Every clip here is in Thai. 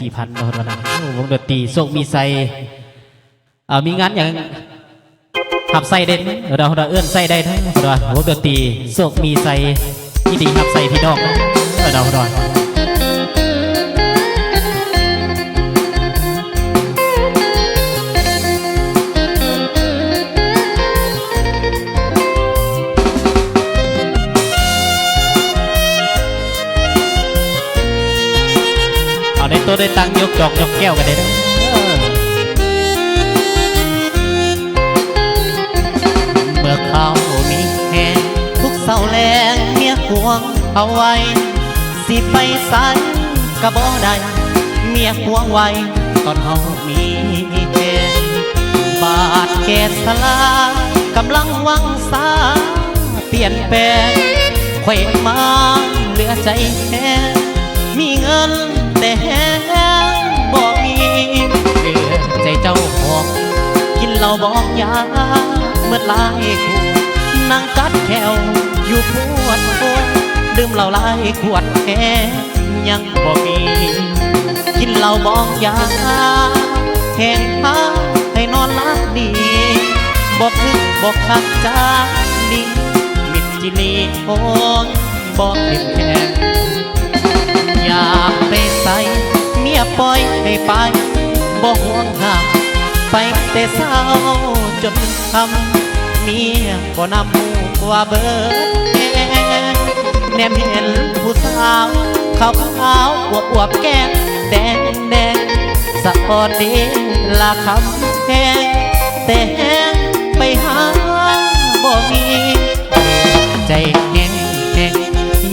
สี่พันคนวันนั้นวงดนตรีโศกมีไซอ่ามีงานอย่างหับไซเด่นเราเราเอื้อนไซได้ทั้งเราวงดนตรีโศกมีไซที่ดีหับไซพี่น้องเราเรา ในตัวได้ตังยกดอกยกแก้วกันได้เอเมื่อเขามีแหงทุกเศร้าแรงเมียห่วงเอาไว้ สิไปใส่กระบอได้เมียห่วงไว้ตอนเขามีแหงบาดแกสลากำลังวังสาเปลี่ยนแปลงเขวมาเหลือใจแค่ เหล้าบอกยาเมื่อหลายขวดนั่งกัดแขวอยู่ปวดปวดดื่มเหล้าหลายขวดแค่ยังบ่มี กินเหล้าบอกยาแห้งพาให้นอนหลับดีบอกคึกบอกคักจาดีมิดจิลีโอนบอกเห็นแค่อยากไปใส่เมียปล่อยให้ไปบ่ห่วงห้าม ไปแต่เศร้าจนคำเมียบ่นำหูว่าเบิดแงแนมเห็นผู้สาวขาวขาวอวบอวบแก้มแดงแดงสะอดเดลาคำแพงแต่แหงไปหาบ่มีใจแห้งแห้ง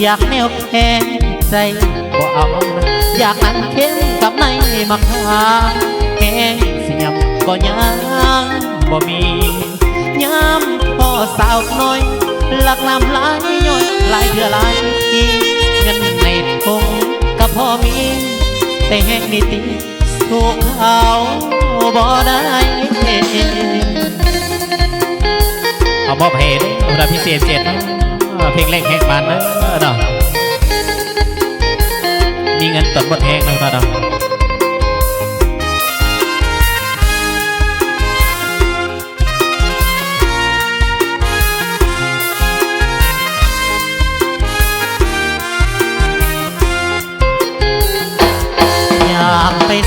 อยากแนวแข็งใจบ่เอาอยากนั่งเข็งกับในมักหาแห้ง ก็ยังบ่มียามพ่อสาวน้อยหลักน้ำหลายย้อยหลายเถื่อหลายทีเงินในทงก็พอมี แต่แห้งนิติสู้เขาบ่ได้เอามอบให้ด้วยรพิเศษเจ็ดนะเพลงเล่งเพลงมันนะเนาะมีเงินตดบทเพลงนะเนาะ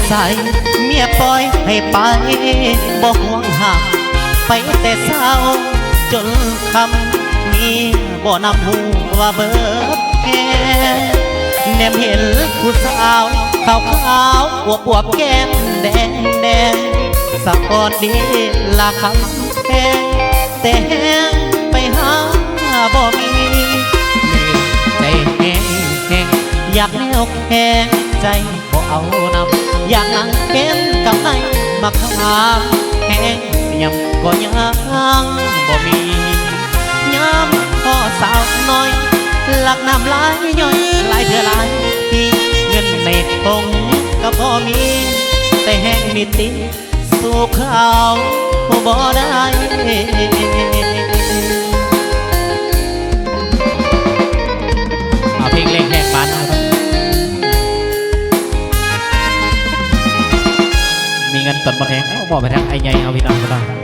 ใส เมียปล่อยให้ไปบ่ห่วงหาไปแต่เช้าจนคำมีบ่นำหูว่าเบิดแก่แนมเห็นผู้สาวขาวขาวอวบอวบแก้มแดงแดงสักอนดีลาคำแพงแต่แห้งไปหาบ่มีใจแห้งแห้งอยากแนวแข็งใจบ่เอานำ อยากนั่งเก้มกับในมาขามแห้งยังก็ยังบ่มียามพ่อสาวน้อยหลักน้ำลายย่อยหลายเท่าหลายทีเงินในทงก็พอมี แต่แห้งนิติสู้เขาบ่ได้ มีเงินตดมาแทงเอาบอกไปทางไอ้ใหญ่เอาพี่น้องก็ได้